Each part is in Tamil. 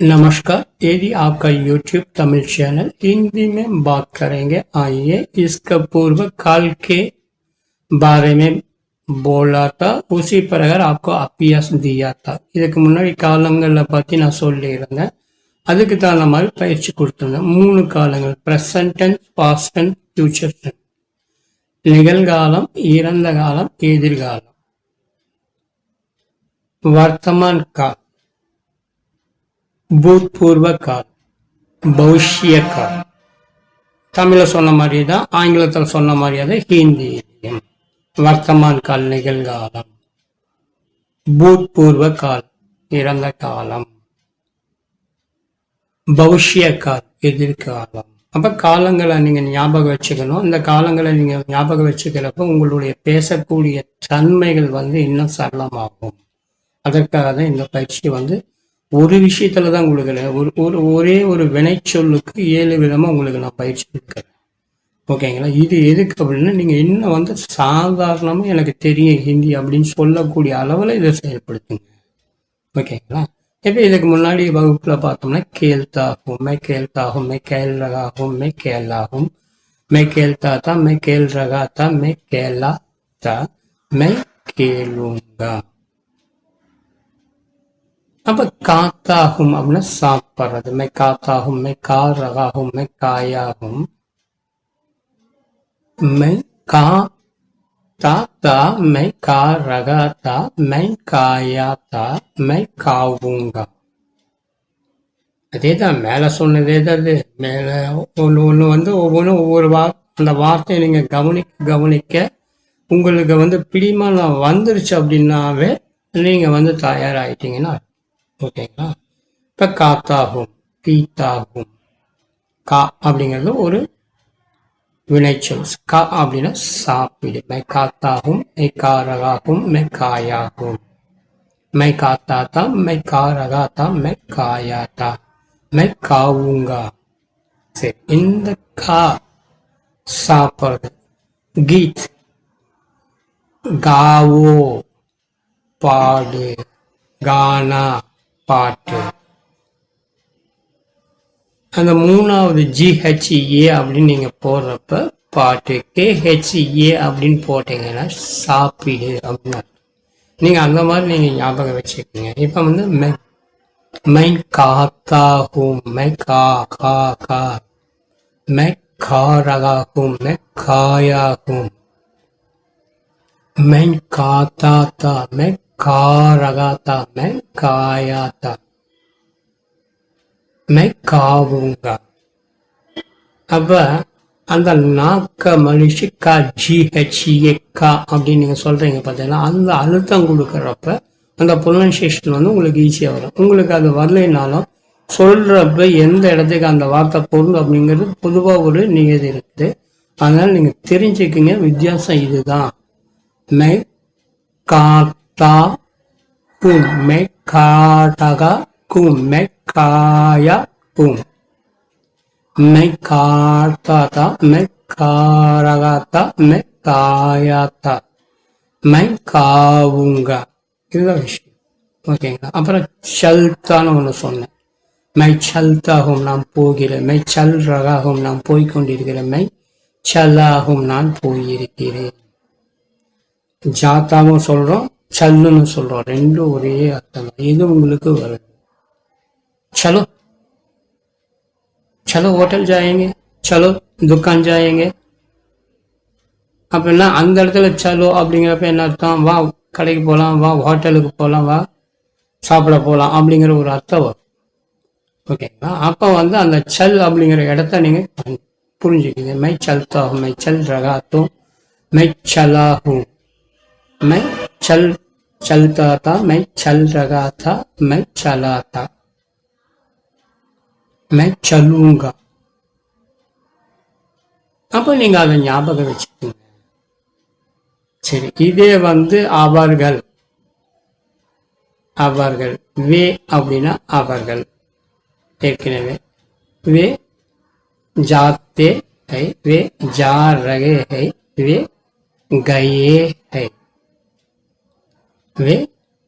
नमस्कार यदि आपका YouTube तमिल चैनल हिंदी में बात करेंगे आइए इसका पूर्व काल के बारे में बोला था उसी प्रकार आपको அப்பியாஸ் दिया था இதுக்கு முன்னாடி காலங்களில் பற்றி நான் சொல்லியிருந்தேன் அதுக்கு தகுந்த மாதிரி பயிற்சி கொடுத்துருந்தேன் மூணு காலங்கள் present tense past tense future tense நிகழ்காலம் இறந்த காலம் எதிர்காலம் வர்த்தமான் கால் பூத்பூர்வ கால் பௌஷ்ய கால் தமிழில் சொன்ன மாதிரி தான் ஆங்கிலத்தில் சொன்ன மாதிரியே தான் ஹிந்தி. வர்த்தமான் கால் நிகழ்காலம். பூத்பூர்வ கால் இறந்த காலம். பௌஷ்ய கால் எதிர்காலம். அப்ப காலங்களை நீங்க ஞாபகம் வச்சுக்கணும். இந்த காலங்களை நீங்க ஞாபகம் வச்சுக்கிறப்ப உங்களுடைய பேசக்கூடிய தன்மைகள் வந்து இன்னும் சரளமாகும். அதற்காக தான் இந்த பயிற்சி வந்து ஒரு விஷயத்துல தான் உங்களுக்கு ஒரு ஒரு ஒரே ஒரு வினைச்சொல்லுக்கு ஏழு விதமாக உங்களுக்கு நான் பயிற்சி கொடுக்குறேன் ஓகேங்களா? இது எதுக்கு அப்படின்னா நீங்கள் இன்னும் வந்து சாதாரணமாக எனக்கு தெரியும் ஹிந்தி அப்படின்னு சொல்லக்கூடிய அளவில் இதை செயல்படுத்துங்க. ஓகேங்களா? இப்போ இதுக்கு முன்னாடி வகுப்பில் பார்த்தோம்னா கேள்தாகும் மே கேள்தாகும் மே கேள் ரகாகும் மே கேளாகும் மே கேள்தா மே கேள் ரகாத்தா மே கேளா தா மே கேளுங்கா. அப்ப காத்தாகும் அப்படின்னா சாப்பிட்றது மே காத்தாகும் மே கா ரகாகும் மே காயாகும். மெய் கா தா தா மெய் கா ரகா தா மை காயா தா மெய் காவுங்கா. அதே தான் மேலே சொன்னதே தான் அது. மேலே ஒன்று ஒன்று வந்து ஒவ்வொன்றும் ஒவ்வொரு வா அந்த வார்த்தையை நீங்கள் கவனிக்க கவனிக்க உங்களுக்கு வந்து பிடிமானம் வந்துருச்சு அப்படின்னாவே நீங்கள் வந்து தயாராகிட்டீங்கன்னா ஓகேங்களா? இப்போ காத்தாகும் பீத்தாகும் கா அப்படிங்கிறது ஒரு வினைச்சொல். கா அப்படின்னா சாப்பிடு. மை காத்தாகும் மை காரகாகும் மை காயாகும் மை காத்தாத்தா மை காரகாத்தா மை காயாத்தா மை காவுங்கா சரி இந்த கா சாப்பிட்றது. கீத். காவோ. பாடு. கானா. பாட்டு. அந்த மூணாவது ஜிஹெச்ஏ அப்படின்னு நீங்கள் போடுறப்ப பாட்டு கேஹெச்ஏ அப்படின்னு போட்டீங்கன்னா சாப்பிடு அப்படின்னு நீங்கள் அந்த மாதிரி நீங்கள் ஞாபகம் வச்சுக்கோங்க. இப்போ வந்து மெ மை காத்தாகும் மெ கா கா கா மை காரகாகும் மெ காயாகும் மெ காரகாத்தா மை காயாத்தா. மை காவுங்க. அப்ப அந்த நாக்க மனுஷி கா ஜிஹெச்ஏ கா அப்படின்னு நீங்க சொல்றீங்க பார்த்தீங்கன்னா அந்த அழுத்தம் கொடுக்குறப்ப அந்த ப்ரொனன்சியேஷன் வந்து உங்களுக்கு ஈஸியாக வரும். உங்களுக்கு அது வரலைனாலும் சொல்றப்ப எந்த இடத்துக்கு அந்த வார்த்தை பொருள் அப்படிங்கிறது பொதுவாக ஒரு நிகழ்ச்சி இருக்குது. அதனால நீங்க தெரிஞ்சுக்கிங்க. வித்தியாசம் இதுதான். மை கா தா மெ காட்டகா கும் மெ காயா கும் மெ காட்டாதா மெ காரகாத்தா மெ மை காவுங்க இதுதான் விஷயம். ஓகேங்களா? அப்புறம் சல்தான்னு ஒன்று சொன்னேன். மை சல்தாகும் நான் போகிறேன் மை சல் ரகாகும் நான் போய்கொண்டிருக்கிறேன் மை சல்லாகும் நான் போயிருக்கிறேன். ஜாத்தாவும் சொல்றோம் சல்லுன்னு சொல்கிறோம் ரெண்டும் ஒரே அர்த்தம். இது உங்களுக்கு வருது? சலோ. சலோ ஹோட்டல் ஜாயங்க. சலோ துக்கான் ஜாயங்க. அப்படின்னா அந்த இடத்துல சலோ அப்படிங்கிறப்ப என்ன அர்த்தம்? வா கடைக்கு போகலாம் வா ஹோட்டலுக்கு போகலாம் வா சாப்பிட போகலாம் அப்படிங்கிற ஒரு அர்த்தம் வரும். ஓகேங்களா அப்போ வந்து அந்த சல் அப்படிங்கிற இடத்த நீங்கள் புரிஞ்சுக்கிங்க. My சல்தாகும் my Chal ரகாத்தும் my சலாகும் my சல் चलता था मैं चल रहा था मैं चला था मैं चलूंगा அப்போ நீங்க அதை ஞாபகம் வச்சுக்கோங்க சரி இதே வந்து அவர்கள் அவர்கள் வே அப்படின்னா அவர்கள் ஏற்கனவே வே जाते है वे जा रहे हैं वे गए हैं वे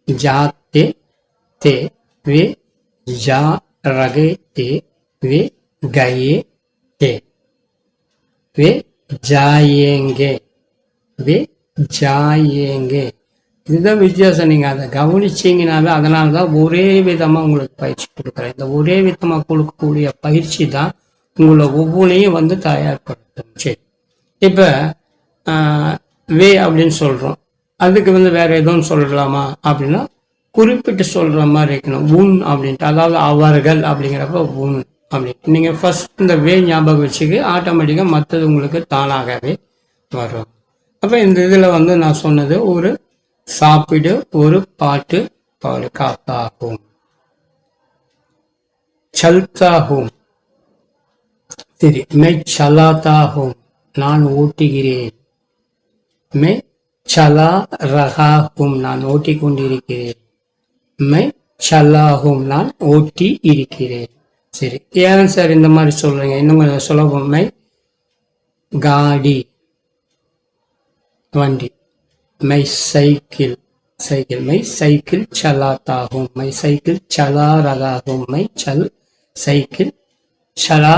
जाते थे वे जा रगे थे वे गए थे वे जाएंगे வே ஜாயேங்கே இதுதான் வித்தியாசம் நீங்கள் அதை கவனிச்சிங்கனாவே அதனால தான் ஒரே விதமாக உங்களுக்கு பயிற்சி கொடுக்குறேன் இந்த ஒரே விதமாக கொடுக்கக்கூடிய பயிற்சி தான் உங்களை ஒவ்வொன்றையும் வந்து தயார்படுத்தும் சரி இப்போ வே அப்படின்னு சொல்கிறோம் அதுக்கு வந்து வேற எதுவும் சொல்லலாமா அப்படின்னா குறிப்பிட்டு சொல்ற மாதிரி இருக்கணும். உன் அப்படின்ட்டு. அதாவது அவர்கள் அப்படிங்கிறப்ப உன் அப்படின்னு நீங்கள் ஃபர்ஸ்ட் இந்த வே ஞாபகம் வச்சுக்கு ஆட்டோமேட்டிக்காக மற்றது உங்களுக்கு தானாகவே வரும். அப்போ இந்த இதில் வந்து நான் சொன்னது ஒரு சாப்பிடு ஒரு பாட்டு பாடு காத்தாகும். சல்தாகும். சரி மெய் சலாத்தாகும். நான் ஓட்டுகிறேன் மெய் சலா ரகாகும் நான் ஓட்டி கொண்டிருக்கிறேன் மை சலாகும் நான் ஓட்டி இருக்கிறேன் சரி ஏன் சார் இந்த மாதிரி சொல்றீங்க இன்னும் கொஞ்சம் மை காடி வண்டி மை சைக்கிள் சைக்கிள் மை சைக்கிள் சலாத்தாகும் மை சைக்கிள் சலா ரகாகும் மை சல் சைக்கிள் சலா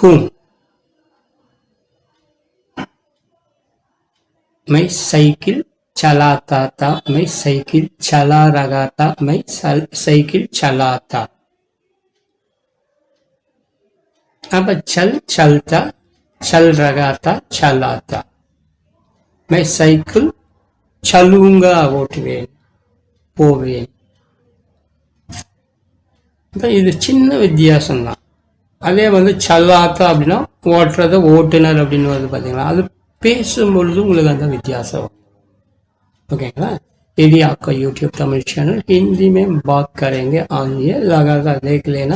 ஹூம் मैं साइकिल चलाता था मैं साइकिल चला रहा था मैं साइकिल चलाता अब चल चलता चल रहा था चलाता மை சைக்கிள் சலுங்கா ஓட்டுவேன் போவேன் இது சின்ன வித்தியாசம் தான் அதே வந்து சல்லாத்தா அப்படின்னா ஓட்டுறது ஓட்டுநர் அப்படின்னு வந்து பார்த்தீங்களா அது பேசும்பொழுது உங்களுக்கு அந்த வித்தியாசம் ஓகேங்களா यदि आपका यूट्यूब तमिल चैनल हिंदी में बात करेंगे और ये लगातार देख लेना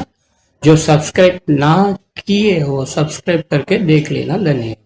जो सब्सक्राइब ना किए हो सब्सक्राइब करके देख लेना धन्यवाद